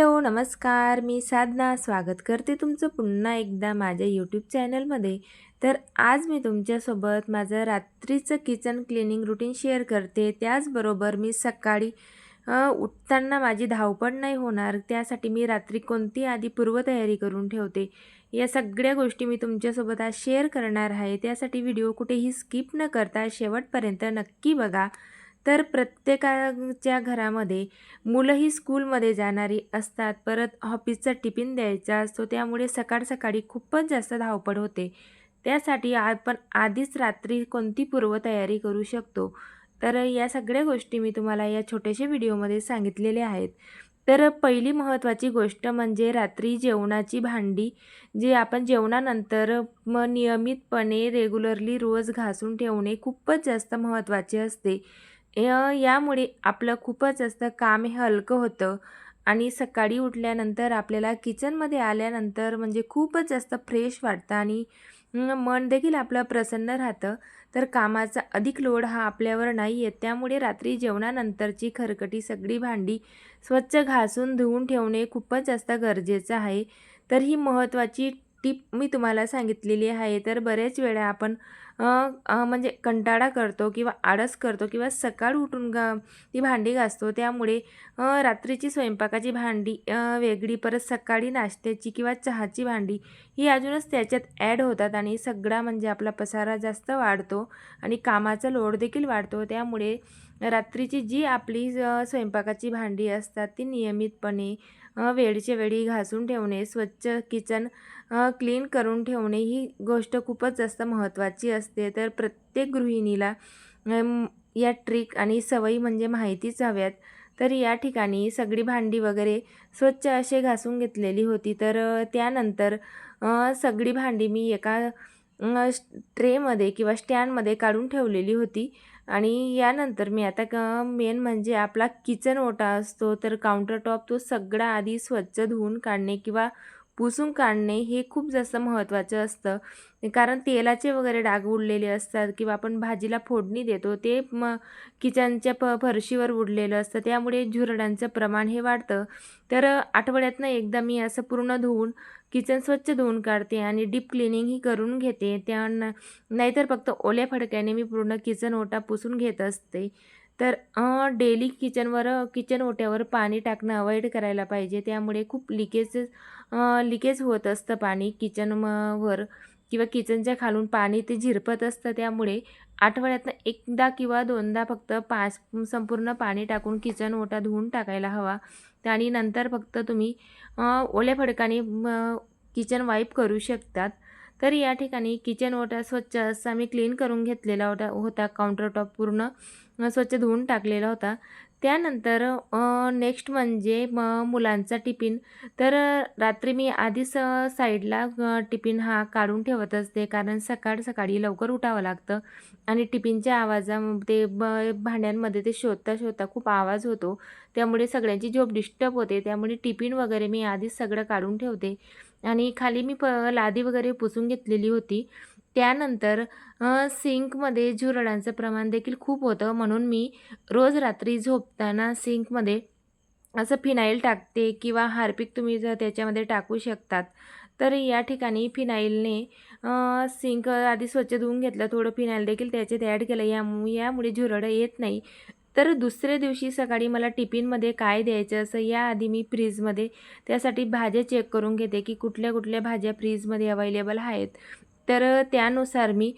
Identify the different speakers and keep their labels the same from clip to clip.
Speaker 1: Hello नमस्कार. मी साधना स्वागत करते तुमचं पुन्हा एकदा माझ्या यूट्यूब चॅनलमध्ये तर आज मी तुमच्यासोबत माझं रात्रीचं किचन क्लिनिंग रुटीन शेअर करते. त्याचबरोबर मी सकाळी उठताना माझी धावपळ नाही होणार. त्यासाठी मी रात्री कोणती आधी पूर्वतयारी करून ठेवते? या सगळ्या गोष्टी मी तुमच्यासोबत आज शेअर करणार आहे. त्यासाठी व्हिडिओ कुठेही स्किप न करता शेवटपर्यंत नक्की बघा. तर प्रत्येकाच्या घरामध्ये मुलंही स्कूलमध्ये जाणारी असतात. परत ऑफिसचा टिफिन द्यायचा असतो. त्यामुळे सकाळ सकाळी खूपच जास्त धावपळ होते. त्यासाठी आपण आधीच रात्री कोणती पूर्वतयारी करू शकतो? तर या सगळ्या गोष्टी मी तुम्हाला या छोट्याशा व्हिडिओमध्ये सांगितलेल्या आहेत. तर पहिली महत्त्वाची गोष्ट म्हणजे रात्री जेवणाची भांडी जे आपण जेवणानंतर मग नियमितपणे रेग्युलरली रोज घासून ठेवणे खूपच जास्त महत्त्वाचे असते. यामुळे आपलं खूपच जास्त काम हे हलकं होतं. आणि सकाळी उठल्यानंतर आपल्याला किचनमध्ये आल्यानंतर म्हणजे खूपच जास्त फ्रेश वाटतं आणि मन देखील आपलं प्रसन्न राहतं. तर कामाचा अधिक लोड हा आपल्यावर नाही येत त्यामुळे रात्री जेवणानंतरची खरकटी सगळी भांडी स्वच्छ घासून धुवून ठेवणे खूपच जास्त गरजेचं आहे. तर ही महत्त्वाची टीप मी तुम्हाला सांगितलेली आहे. तर बरेच वेळा आपण म्हणजे कंटाळा करतो किंवा आळस करतो किंवा सकाळ उठून गा ती भांडी घासतो. त्यामुळे रात्रीची स्वयंपाकाची भांडी वेगळी परत सकाळी नाश्त्याची किंवा चहाची भांडी ही अजूनच त्याच्यात ॲड होतात आणि सगळा म्हणजे आपला पसारा जास्त वाढतो आणि कामाचा लोड देखील वाढतो. त्यामुळे रात्रीची जी आपली स्वयंपाकाची भांडी असतात ती नियमितपणे वेळच्या वेळी घासून ठेवणे स्वच्छ किचन क्लीन करून ठेवणे ही गोष्ट खूपच जास्त महत्त्वाची असते. तर प्रत्येक गृहिणीला या ट्रिक आणि सवयी म्हणजे माहितीच हव्यात. तर या ठिकाणी सगळी भांडी वगैरे स्वच्छ असे घासून घेतलेली होती. तर त्यानंतर सगळी भांडी मी एका ट्रेमध्ये किंवा स्टँडमध्ये काढून ठेवलेली होती. आणि यानंतर मी आता क मेन म्हणजे आपला किचन ओटा असतो तर काउंटर टॉप तो सगळा आधी स्वच्छ धुवून काढणे किंवा पुसून काढणे हे खूप जास्त महत्त्वाचं असतं. कारण तेलाचे वगैरे डाग उडलेले असतात किंवा आपण भाजीला फोडणी देतो ते मग किचनच्या प फरशीवर उडलेलं असतं. त्यामुळे झुरडांचं प्रमाण हे वाढतं. तर आठवड्यातनं एकदा मी असं पूर्ण धुवून किचन स्वच्छ धुवून काढते आणि डीप क्लिनिंगही करून घेते. त्या न नाहीतर फक्त ओल्या फडक्याने मी पूर्ण किचन ओटा पुसून घेत असते. तर डेली किचनवर किचन ओट्यावर पाणी टाकणं अवॉइड करायला पाहिजे. त्यामुळे खूप लिकेजेस लिकेज होत असतं पाणी किचन म वर किंवा किचनच्या खालून पाणी ते झिरपत असतं. त्यामुळे आठवड्यातनं एकदा किंवा दोनदा फक्त पाच संपूर्ण पाणी टाकून किचन ओटा धुवून टाकायला हवा. आणि नंतर फक्त तुम्ही ओल्या फडकाने किचन वाईप करू शकतात. तर या ठिकाणी किचन ओटा स्वच्छ असा मी क्लीन करून घेतलेला होता होता काउंटर टॉप पूर्ण. स्वच्छ धुवून टाकलेला होता. त्यानंतर नेक्स्ट म्हणजे म मुलांचा टिफिन तर रात्री मी आधीच साईडला टिफिन हा काढून ठेवत असते. कारण सकाळ सकाळी लवकर उठावं लागतं. आणि टिफिनच्या आवाजा ते ब भांड्यांमध्ये ते शोधता शोधता खूप आवाज होतो. त्यामुळे सगळ्यांची झोप डिस्टर्ब होते. त्यामुळे टिफिन वगैरे मी आधीच सगळं काढून ठेवते. आणि खाली मी प लादी वगैरे पुसून घेतलेली होती. त्यानंतर सिंकमध्ये झुरळांचं प्रमाण देखील खूप होतं. म्हणून मी रोज रात्री झोपताना सिंकमध्ये असं फिनाईल टाकते किंवा हार्पिक तुम्ही जर त्याच्यामध्ये टाकू शकतात तर या ठिकाणी फिनाईलने सिंक आधी स्वच्छ धुवून घेतलं थोडं फिनाईल देखील त्याच्यात ॲड केलं. या यामुळे झुरळं येत नाही. तर दुसऱ्या दिवशी सकाळी मला टिफिनमध्ये काय द्यायचं असं याआधी मी फ्रीजमध्ये त्यासाठी भाज्या चेक करून घेते की कुठल्या कुठल्या भाज्या फ्रीजमध्ये अवेलेबल आहेत. तर त्यानुसार मी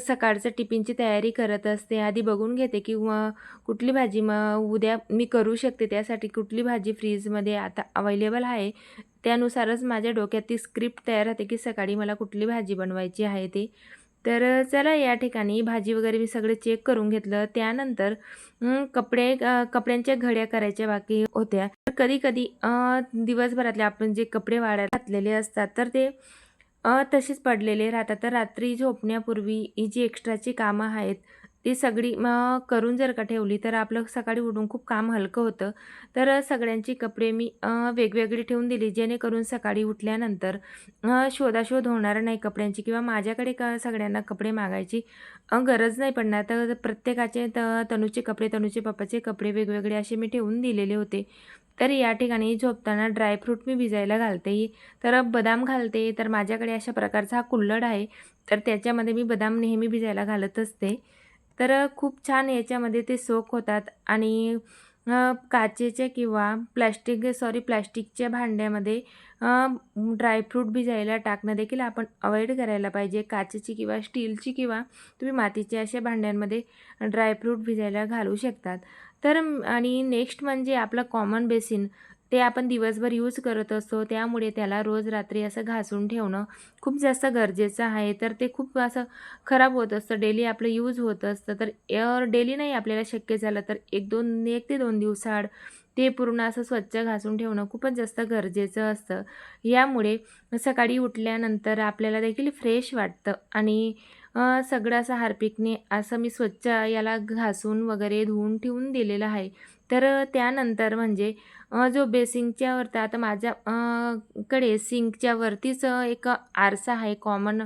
Speaker 1: सकाळचं टिफिनची तयारी करत असते. आधी बघून घेते की मग कुठली भाजी मग उद्या मी करू शकते. त्यासाठी कुठली भाजी फ्रीजमध्ये आता अवेलेबल आहे. त्यानुसारच माझ्या डोक्यात ती स्क्रिप्ट तयार राहते की सकाळी मला कुठली भाजी बनवायची आहे ते. तर चला या ठिकाणी भाजी वगैरे मी सगळं चेक करून घेतलं. त्यानंतर कपडे कपड्यांच्या घड्या करायच्या बाकी होत्या. तर कधी कधी दिवसभरातले आपण जे कपडे वाळायला घातलेले असतात तर ते तसेच पडलेले राहतात. तर रात्री झोपण्यापूर्वी ही जी एक्स्ट्राची कामं आहेत ती सगळी मग करून जर का ठेवली तर आपलं सकाळी उठून खूप काम हलकं होतं. तर सगळ्यांची कपडे मी वेगवेगळी ठेवून दिली जेणेकरून सकाळी उठल्यानंतर शोधाशोध होणार नाही कपड्यांची किंवा माझ्याकडे का सगळ्यांना कपडे मागायची गरज नाही पडणार. तर प्रत्येकाचे त तनूचे कपडे तनूचे पप्पाचे कपडे वेगवेगळे असे मी ठेवून दिलेले होते. तर या ठिकाणी झोपताना ड्रायफ्रूट मी भिजायला घालते. तर बदाम घालते. तर माझ्याकडे अशा प्रकारचा हा कुल्हड आहे. तर त्याच्यामध्ये मी बदाम नेहमी भिजायला घालत असते. तर खूप छान याच्यामध्ये ते सोक होतात आणि काचेच्या किंवा प्लॅस्टिक सॉरी प्लॅस्टिकच्या भांड्यामध्ये ड्रायफ्रूट भिजायला टाकणं देखील आपण अवॉइड करायला पाहिजे. काचेची किंवा स्टीलची किंवा तुम्ही मातीच्या अशा भांड्यांमध्ये ड्रायफ्रूट भिजायला घालू शकतात. तर आणि नेक्स्ट म्हणजे आपलं कॉमन बेसिन. ते आपण दिवसभर यूज करत असतो त्यामुळे त्याला रोज रात्री असं घासून ठेवणं खूप जास्त गरजेचं आहे. तर ते खूप असं खराब होत असतं डेली आपलं यूज होत असतं. तर डेली नाही आपल्याला शक्य झालं तर एक दोन एक ते दोन दिवसाआड ते पूर्ण असं स्वच्छ घासून ठेवणं खूपच जास्त गरजेचं असतं. यामुळे सकाळी उठल्यानंतर आपल्याला देखील फ्रेश वाटतं आणि सगळं असं हार्पिकने असं मी स्वच्छ याला घासून वगैरे धुवून ठेवून दिलेलं आहे. तर त्यानंतर म्हणजे जो बेसिंगच्या वरती आता माझ्या कडे सिंकच्या वरतीच एक आरसा आहे कॉमन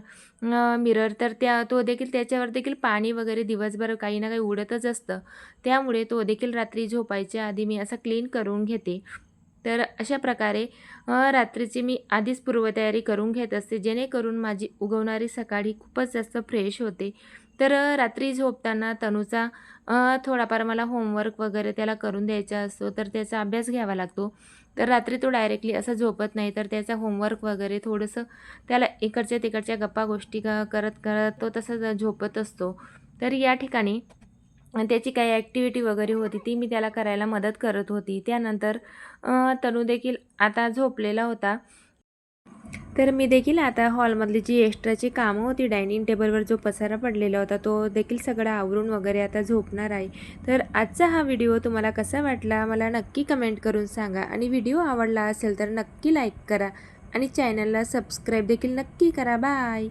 Speaker 1: मिरर. तर त्या तो देखील त्याच्यावर देखील पाणी वगैरे दिवसभर काही ना काही उडतच असतं. त्यामुळे तो देखील रात्री झोपायच्या आधी मी असा क्लीन करून घेते. तर अशा प्रकारे रात्रीची मी आधीच पूर्वतयारी करून घेत असते. जेणेकरून माझी उगवणारी सकाळी खूपच जास्त फ्रेश होते. तर रात्री झोपताना तनूचा थोडाफार मला होमवर्क वगैरे त्याला करून द्यायचा असतो तर त्याचा अभ्यास घ्यावा लागतो. तर रात्री तो डायरेक्टली असं झोपत नाही तर त्याचा होमवर्क वगैरे थोडंसं त्याला इकडच्या तिकडच्या गप्पा गोष्टी क करत करत तो तसं झोपत असतो. तर या ठिकाणी त्याची काही ॲक्टिव्हिटी वगैरे होती ती मी त्याला करायला मदत करत होती. त्यानंतर तनू देखील आता झोपलेला होता. तर मी देखील आता हॉलमधली जी एक्स्ट्राची कामं होती डायनिंग टेबलवर जो पसारा पडलेला होता तो देखील सगळा आवरून वगैरे आता झोपणार आहे. तर आजचा हा व्हिडिओ तुम्हाला कसा वाटला मला नक्की कमेंट करून सांगा. आणि व्हिडिओ आवडला असेल तर नक्की लाईक करा आणि चॅनलला सबस्क्राईब देखील नक्की करा. बाय!